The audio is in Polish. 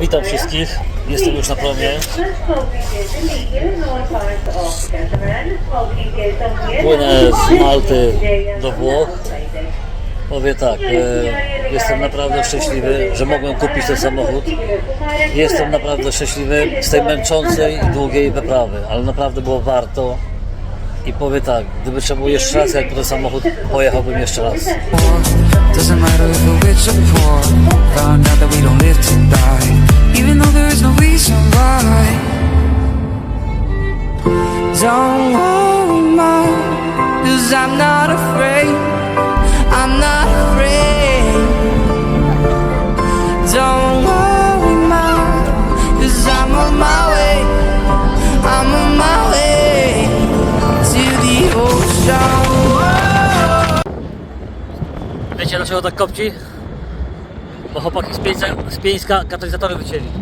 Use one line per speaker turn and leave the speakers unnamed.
Witam wszystkich. Jestem już na promie. Płynę z Malty do Włoch. Powiem tak, e, jestem naprawdę szczęśliwy, że mogłem kupić ten samochód. Jestem naprawdę szczęśliwy z tej męczącej i długiej wyprawy, ale naprawdę było warto. I powiem tak, gdyby trzeba było jeszcze raz, jak ten samochód, pojechałbym jeszcze raz.
Don't worry, mom. Cause I'm not afraid. I'm not afraid. Don't worry, mom. Cause I'm on my way. I'm on my way to the ocean.
Wiecie dlaczego tak kopci? Bo chłopaki z Pieńska katalizatory wycięli.